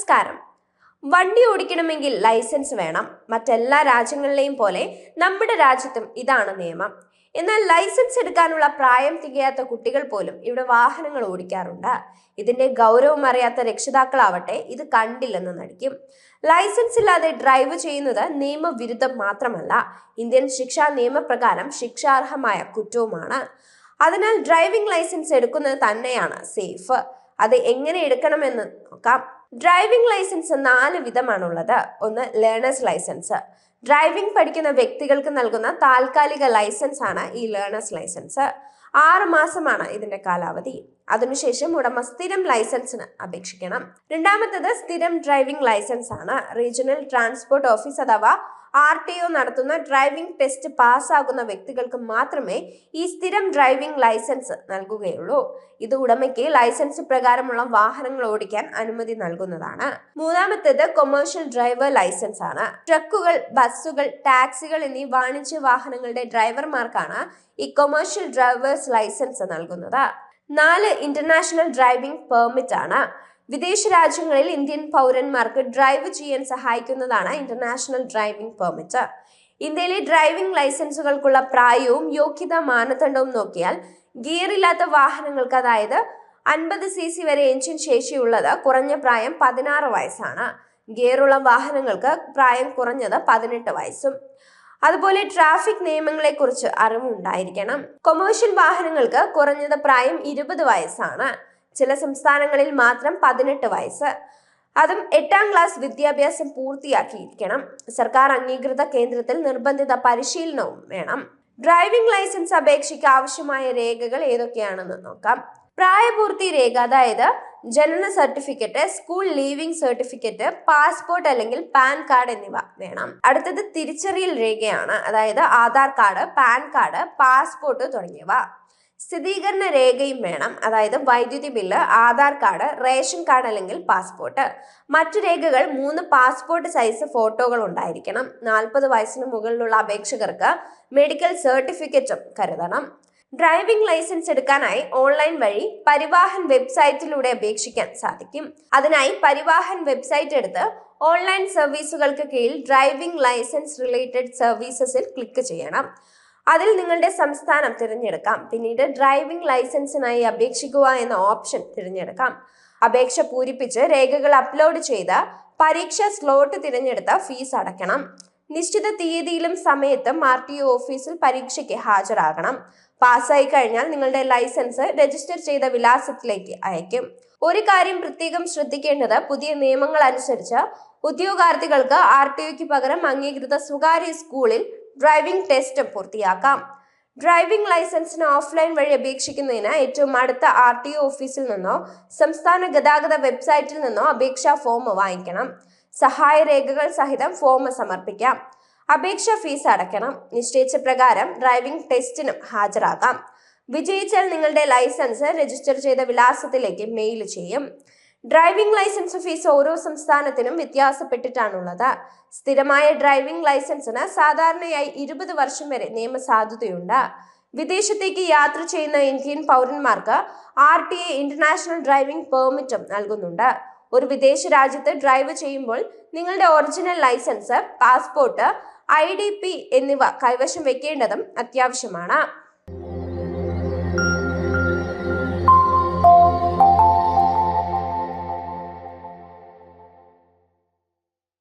നമസ്കാരം. വണ്ടി ഓടിക്കണമെങ്കിൽ ലൈസൻസ് വേണം. മറ്റെല്ലാ രാജ്യങ്ങളിലെയും പോലെ നമ്മുടെ രാജ്യത്തും ഇതാണ് നിയമം. എന്നാൽ ലൈസൻസ് എടുക്കാനുള്ള പ്രായം തികയാത്ത കുട്ടികൾ പോലും ഇവിടെ വാഹനങ്ങൾ ഓടിക്കാറുണ്ട്. ഇതിന്റെ ഗൗരവം അറിയാത്ത രക്ഷിതാക്കളാവട്ടെ ഇത് കണ്ടില്ലെന്ന് നടിക്കും. ലൈസൻസ് ഇല്ലാതെ ഡ്രൈവ് ചെയ്യുന്നത് നിയമവിരുദ്ധം മാത്രമല്ല. ഇന്ത്യൻ ശിക്ഷാ നിയമപ്രകാരം ശിക്ഷാർഹമായ കുറ്റവുമാണ്. അതിനാൽ ഡ്രൈവിംഗ് ലൈസൻസ് എടുക്കുന്നത് തന്നെയാണ് സേഫ്. അത് എങ്ങനെ എടുക്കണമെന്ന് നോക്കാം. ഡ്രൈവിംഗ് ലൈസൻസ് നാല് വിധമാണുള്ളത്. ഒന്ന് ലേണേഴ്സ് ലൈസൻസ് ഡ്രൈവിംഗ് പഠിക്കുന്ന വ്യക്തികൾക്ക് നൽകുന്ന താൽക്കാലിക ലൈസൻസ് ആണ് ഈ ലേണേഴ്സ് ലൈസൻസ് ആറ് മാസമാണ് ഇതിന്റെ കാലാവധി. അതിനുശേഷം ഉടമ സ്ഥിരം ലൈസൻസിന് അപേക്ഷിക്കണം. രണ്ടാമത്തത് സ്ഥിരം ഡ്രൈവിംഗ് ലൈസൻസ് ആണ്. റീജിയണൽ ട്രാൻസ്പോർട്ട് ഓഫീസ് അഥവാ ആർ ടി ഒ നടത്തുന്ന ഡ്രൈവിംഗ് ടെസ്റ്റ് പാസ്സാകുന്ന വ്യക്തികൾക്ക് മാത്രമേ ഈ സ്ഥിരം ഡ്രൈവിംഗ് ലൈസൻസ് നൽകുകയുള്ളൂ. ഇത് ഉടമയ്ക്ക് ലൈസൻസ് പ്രകാരമുള്ള വാഹനങ്ങൾ ഓടിക്കാൻ അനുമതി നൽകുന്നതാണ്. മൂന്നാമത്തേത് കൊമേഴ്ഷ്യൽ ഡ്രൈവർ ലൈസൻസ് ആണ്. ട്രക്കുകൾ ബസ്സുകൾ ടാക്സികൾ എന്നീ വാണിജ്യ വാഹനങ്ങളുടെ ഡ്രൈവർമാർക്കാണ് ഈ കൊമേഴ്ഷ്യൽ ഡ്രൈവേഴ്സ് ലൈസൻസ് നൽകുന്നത്. നാല് ഇന്റർനാഷണൽ ഡ്രൈവിംഗ് പെർമിറ്റ് ആണ്. വിദേശ രാജ്യങ്ങളിൽ ഇന്ത്യൻ പൗരന്മാർക്ക് ഡ്രൈവ് ചെയ്യാൻ സഹായിക്കുന്നതാണ് ഇന്റർനാഷണൽ ഡ്രൈവിംഗ് പെർമിറ്റ്. ഇന്ത്യയിലെ ഡ്രൈവിംഗ് ലൈസൻസുകൾക്കുള്ള പ്രായവും യോഗ്യതാ മാനദണ്ഡവും നോക്കിയാൽ ഗിയർ ഇല്ലാത്ത വാഹനങ്ങൾക്ക് അതായത് അൻപത് സി സി വരെ എഞ്ചിൻ ശേഷിയുള്ളത് കുറഞ്ഞ പ്രായം പതിനാറ് വയസ്സാണ്. ഗിയറുള്ള വാഹനങ്ങൾക്ക് പ്രായം കുറഞ്ഞത് പതിനെട്ട് വയസ്സും. അതുപോലെ ട്രാഫിക് നിയമങ്ങളെക്കുറിച്ച് അറിവുണ്ടായിരിക്കണം. കൊമേഴ്ഷ്യൽ വാഹനങ്ങൾക്ക് കുറഞ്ഞത് പ്രായം ഇരുപത് വയസ്സാണ്. ചില സംസ്ഥാനങ്ങളിൽ മാത്രം പതിനെട്ട് വയസ്സ്. അതും എട്ടാം ക്ലാസ് വിദ്യാഭ്യാസം പൂർത്തിയാക്കിയിരിക്കണം. സർക്കാർ അംഗീകൃത കേന്ദ്രത്തിൽ നിർബന്ധിത പരിശീലനവും വേണം. ഡ്രൈവിംഗ് ലൈസൻസ് അപേക്ഷയ്ക്ക് ആവശ്യമായ രേഖകൾ ഏതൊക്കെയാണെന്ന് നോക്കാം. പ്രായപൂർത്തി രേഖ അതായത് ജനന certificate school leaving certificate passport അല്ലെങ്കിൽ പാൻ കാർഡ് എന്നിവ വേണം. അടുത്തത് തിരിച്ചറിയൽ രേഖയാണ്. അതായത് Aadhaar card PAN card passport തുടങ്ങിയവ. സ്ഥിരീകരണ രേഖയും വേണം. അതായത് വൈദ്യുതി bill Aadhaar card ration card അല്ലെങ്കിൽ പാസ്പോർട്ട്. മറ്റു രേഖകൾ മൂന്ന് പാസ്പോർട്ട് സൈസ് ഫോട്ടോകൾ ഉണ്ടായിരിക്കണം. നാൽപ്പത് വയസ്സിന് മുകളിലുള്ള അപേക്ഷകർക്ക് മെഡിക്കൽ സർട്ടിഫിക്കറ്റും കരുതണം. ഡ്രൈവിംഗ് ലൈസൻസ് എടുക്കാനായി ഓൺലൈൻ വഴി പരിവാഹൻ വെബ്സൈറ്റിലൂടെ അപേക്ഷിക്കാൻ സാധിക്കും. അതിനായി പരിവാഹൻ വെബ്സൈറ്റ് എടുത്ത് ഓൺലൈൻ സർവീസുകൾക്ക് കീഴിൽ ഡ്രൈവിംഗ് ലൈസൻസ് റിലേറ്റഡ് സർവീസസിൽ ക്ലിക്ക് ചെയ്യണം. അതിൽ നിങ്ങളുടെ സംസ്ഥാനം തിരഞ്ഞെടുക്കാം. പിന്നീട് ഡ്രൈവിംഗ് ലൈസൻസിനായി അപേക്ഷിക്കുക എന്ന ഓപ്ഷൻ തിരഞ്ഞെടുക്കാം. അപേക്ഷ പൂരിപ്പിച്ച് രേഖകൾ അപ്ലോഡ് ചെയ്ത് പരീക്ഷ സ്ലോട്ട് തിരഞ്ഞെടുത്ത ഫീസ് അടയ്ക്കണം. നിശ്ചിത തീയതിയിലും സമയത്തും ആർ ടി ഒ ഓഫീസിൽ പരീക്ഷയ്ക്ക് ഹാജരാകണം. പാസ്സായി കഴിഞ്ഞാൽ നിങ്ങളുടെ ലൈസൻസ് രജിസ്റ്റർ ചെയ്ത വിലാസത്തിലേക്ക് അയക്കും ഒരു കാര്യം പ്രത്യേകം ശ്രദ്ധിക്കേണ്ടത് പുതിയ നിയമങ്ങൾ അനുസരിച്ച് ഉദ്യോഗാർത്ഥികൾക്ക് ആർ ടി ഒക്ക് പകരം അംഗീകൃത സ്വകാര്യ സ്കൂളിൽ ഡ്രൈവിംഗ് ടെസ്റ്റ് പൂർത്തിയാക്കാം. ഡ്രൈവിംഗ് ലൈസൻസിന് ഓഫ്ലൈൻ വഴി അപേക്ഷിക്കുന്നതിന് ഏറ്റവും അടുത്ത ആർ ടി ഒ ഓഫീസിൽ നിന്നോ സംസ്ഥാന ഗതാഗത വെബ്സൈറ്റിൽ നിന്നോ അപേക്ഷാ ഫോം വാങ്ങിക്കണം. സഹായ രേഖകൾ സഹിതം ഫോം സമർപ്പിക്കാം. അപേക്ഷാ ഫീസ് അടയ്ക്കണം. നിശ്ചയിച്ച പ്രകാരം ഡ്രൈവിംഗ് ടെസ്റ്റിനും ഹാജരാകാം വിജയിച്ചാൽ നിങ്ങളുടെ ലൈസൻസ് രജിസ്റ്റർ ചെയ്ത വിലാസത്തിലേക്ക് മെയിൽ ചെയ്യും. ഡ്രൈവിംഗ് ലൈസൻസ് ഫീസ് ഓരോ സംസ്ഥാനത്തിനും വ്യത്യാസപ്പെട്ടിട്ടാണുള്ളത്. സ്ഥിരമായ ഡ്രൈവിംഗ് ലൈസൻസിന് സാധാരണയായി ഇരുപത് വർഷം വരെ നിയമസാധുതയുണ്ട്. വിദേശത്തേക്ക് യാത്ര ചെയ്യുന്ന ഇന്ത്യൻ പൗരന്മാർക്ക് R T A international driving പെർമിറ്റും നൽകുന്നുണ്ട്. ഒരു വിദേശ രാജ്യത്ത് ഡ്രൈവ് ചെയ്യുമ്പോൾ നിങ്ങളുടെ original licence passport I D P എന്നിവ കൈവശം വെക്കേണ്ടതും അത്യാവശ്യമാണ്.